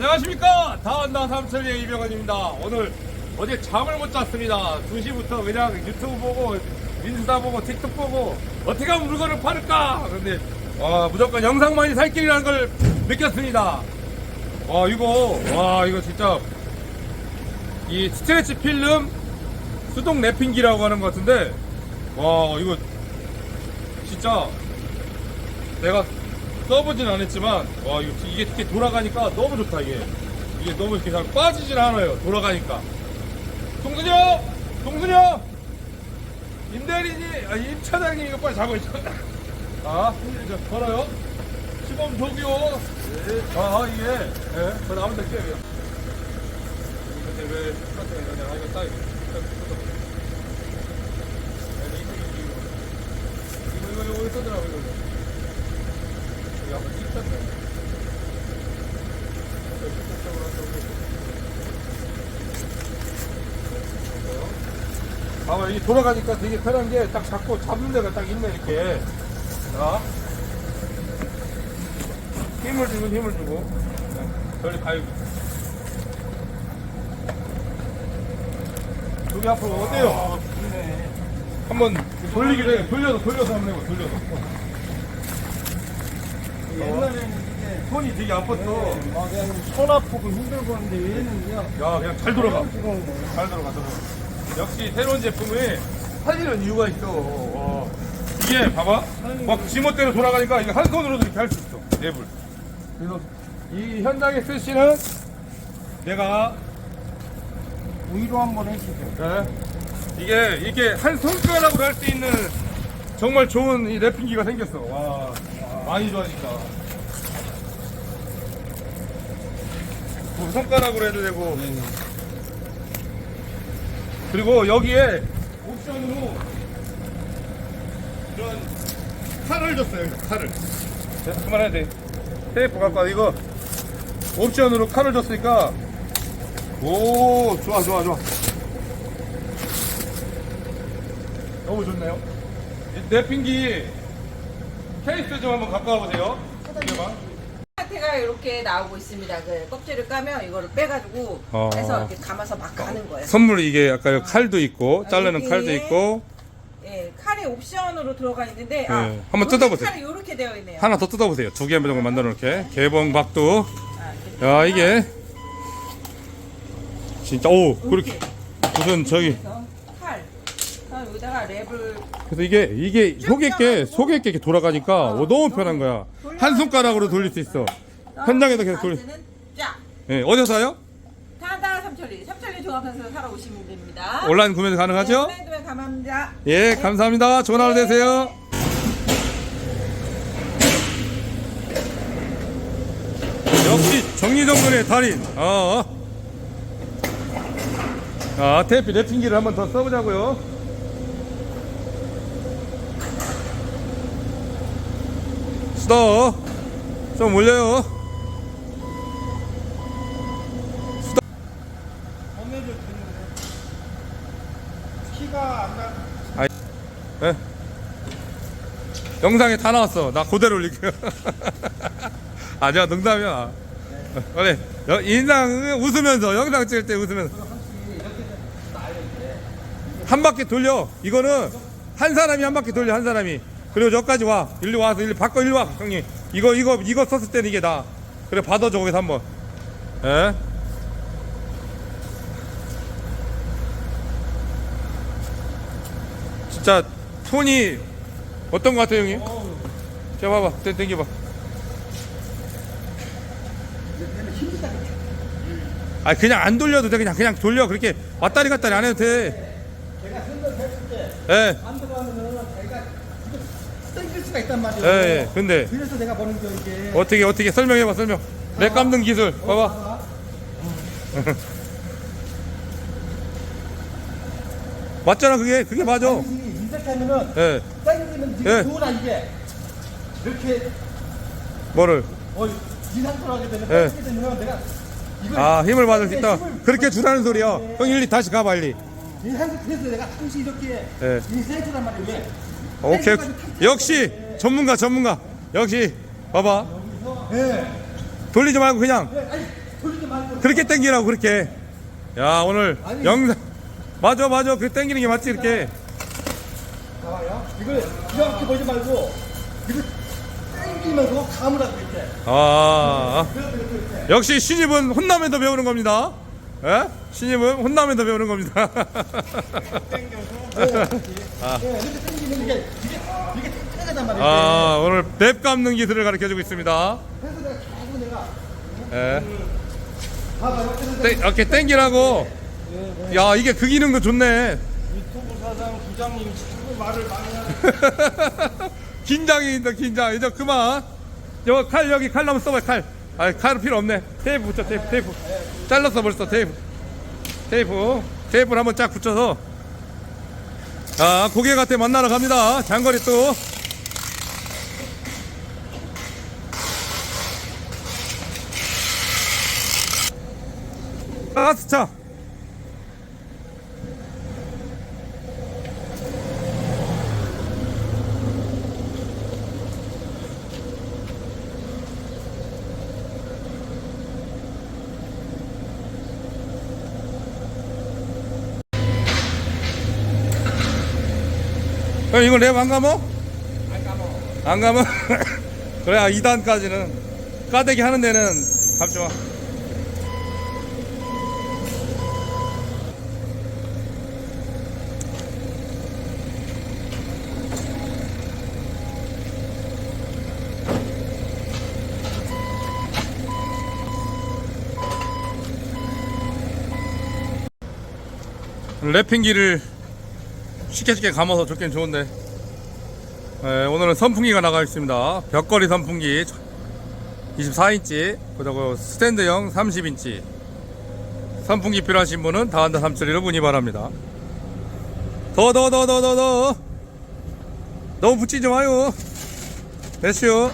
안녕하십니까? 다원다 삼천리의 이병헌입니다. 오늘 어제 잠을 못 잤습니다. 2시부터 그냥 유튜브 보고 인스타 보고 틱톡 보고 어떻게 하면 물건을 팔을까? 근데 와 무조건 영상만이 살 길이라는 걸 느꼈습니다. 와 이거 와 이거 진짜. 이 스트레치 필름 수동 랩핑기라고 하는 것 같은데 와 이거 진짜 내가 써보진 않았지만 와 이거 이게 이렇게 돌아가니까 너무 좋다 이게. 이게 너무 이렇게 잘 빠지질 않아요 돌아가니까. 동순이 형! 동순이 형! 임대리님 아 임차장님 이거 빨리 잡아야죠 아 이제 걸어요? 시범 저기요 아 이게. 예 그거 나오면 될게요 근데 왜 똑같은 거 내가 이거 딱 이거. 이거 이거 이거. 쓰더라고 이거 이거 한번 찍혔네 봐봐 이게 돌아가니까 되게 편한 게 딱 잡고 잡는 데가 딱 있네 이렇게. 자. 힘을 주고 힘을 주고. 저리 가요. 여기 앞으로 어때요? 한번 돌리기로 해. 돌려서 돌려서 한번 해봐 돌려서 옛날에는 이게 손이 되게 아팠어 막 그냥 손 아프고 힘들고 하는데 얘는요. 야 그냥 잘 돌아가 뜨거운 거. 잘 들어가 들어가 역시 새로운 제품이 살리는 이유가 있어 와. 이게 봐봐 막 지멋대로 돌아가니까 이거 한 손으로도 이렇게 할 수 있어 랩을 그래서 이 현장에 쓰시는 내가 위로 한번 해주세요. 네. 이게 이게 한 손가락으로 할 수 있는 정말 좋은 이 랩핑기가 생겼어 와 많이 좋아진다 두 손가락으로 해도 되고. 그리고 여기에 옵션으로 이런 칼을 줬어요 칼을. 네, 그만해야 돼. 테이프 갖고 와. 이거 옵션으로 칼을 줬으니까. 오 좋아 좋아 좋아. 너무 좋네요. 이 랩핑기 케이스 좀 한번 이게 봐 상태가 이렇게 나오고 있습니다. 그 껍질을 까면 이거를 빼가지고 어. 해서 이렇게 감아서 막 가는 거예요. 선물이 이게 아까 칼도 있고 아, 자르는 칼도 있고 예, 칼이 옵션으로 들어가 있는데 아, 네, 한번 여기 뜯어보세요. 칼이 이렇게 되어 있네요. 하나 더 뜯어보세요 두 개 정도 만들어 놓게 개봉박도 아, 이렇게 야 이게 진짜 오 그렇게 무슨 저기 해서. 그다음 여기다가 랩을 그래서 이게 이게 속에게 속에게 이렇게 돌아가니까 오, 너무 편한 거야 한 손가락으로 돌릴 수 있어 현장에도 계속 돌릴 는 쫙. 예 어디서 사요? 타다 삼천리 삼천리 종합선수 사러 오시면 됩니다. 온라인 구매 네, 가능하죠? 온라인 도매 감사합니다. 예 감사합니다 좋은 하루 되세요 역시 정리정돈의 달인 어. 아 테이프 랩핑기를 한번 더 써보자고요 수다 좀 올려요 드는데 키가 안 나. 예. 영상에 다 나왔어. 나 그대로 올릴게요. 아니야, 농담이야. 그래. 여- 인상 웃으면서, 영상 찍을 때 웃으면서. 한 바퀴 돌려. 이거는 한 사람이 한 바퀴 돌려, 한 사람이. 그리고 저까지 와. 일로 와서, 일로 바꿔, 일로 와, 형님. 이거, 이거, 이거 썼을 때는 이게 나. 그래, 받아줘, 거기서 한 번. 예? 진짜 손이 어떤 것 같아요 형님? 자 봐봐 땡- 땡겨봐 아 그냥 안 돌려도 돼 그냥 그냥 돌려 그렇게 왔다리 갔다리 안 해도 돼 제가 생각했을 때 예, 안 들어가면은 제가 수가 있단 말이에요. 예, 예. 근데 그래서 내가 버는 거 이게. 어떻게 어떻게 설명해봐 설명 렉 감는 기술 봐봐 봐봐. 맞잖아 그게 그게 맞아 아니, 이렇게 하면은 예 땡기면 이게 예. 좋으나 이게 이렇게 뭐를 어, 이 상태로 하게 되면 예. 땡기게 되면 내가 이걸 아 힘을 받을 수 있다 힘을 그렇게 주라는 소리야 형 일리 다시 가 빨리 이 상태 그래서 내가 항상 이렇게 예. 이 상태란 말이에요. 왜? 오케이 역시 전문가 전문가 역시 봐봐 예. 돌리지 말고 그냥. 그렇게 당기라고 그렇게 야 오늘. 영상 맞아 맞아 그렇게 당기는 게 맞지 이렇게 봐봐요. 이걸 이렇게 보지 말고 이거 당기면서 감으라고 이렇게. 아 그래서 이렇게 이렇게. 역시 신입은 혼나면서 배우는 겁니다 예? 신입은 혼나면서 배우는 겁니다. 아 오늘 맵 감는 기술을 가르쳐 주고 있습니다 내가 계속 내가 예. 땡- 이렇게 당기라고 야 이게 그 기능도 좋네 유튜브 사장 부장님 자꾸 말을 많이 하는. 긴장이 있다 긴장 이제 그만 여기 칼 여기 칼 한번 써봐 칼 아, 칼은 필요 없네. 테이프 붙여 테이프 테이프. 잘랐어 벌써 테이프. 테이프. 테이프를 한번 쫙 붙여서. 자 고객한테 만나러 갑니다. 장거리 또. 가스차 형 이거 랩 안 감어? 안 감어 안 감어? 그래야 2단까지는 까대기 하는 데는 감지 마 랩핑기를 쉽게 쉽게 감아서 좋긴 좋은데. 예, 오늘은 선풍기가 나가 있습니다. 벽걸이 선풍기. 24인치. 그리고 스탠드형 30인치. 선풍기 필요하신 분은 다한다 삼천리로 문의 바랍니다. 더 더 더 더 더 더. 너무 붙이지 마요. 됐슈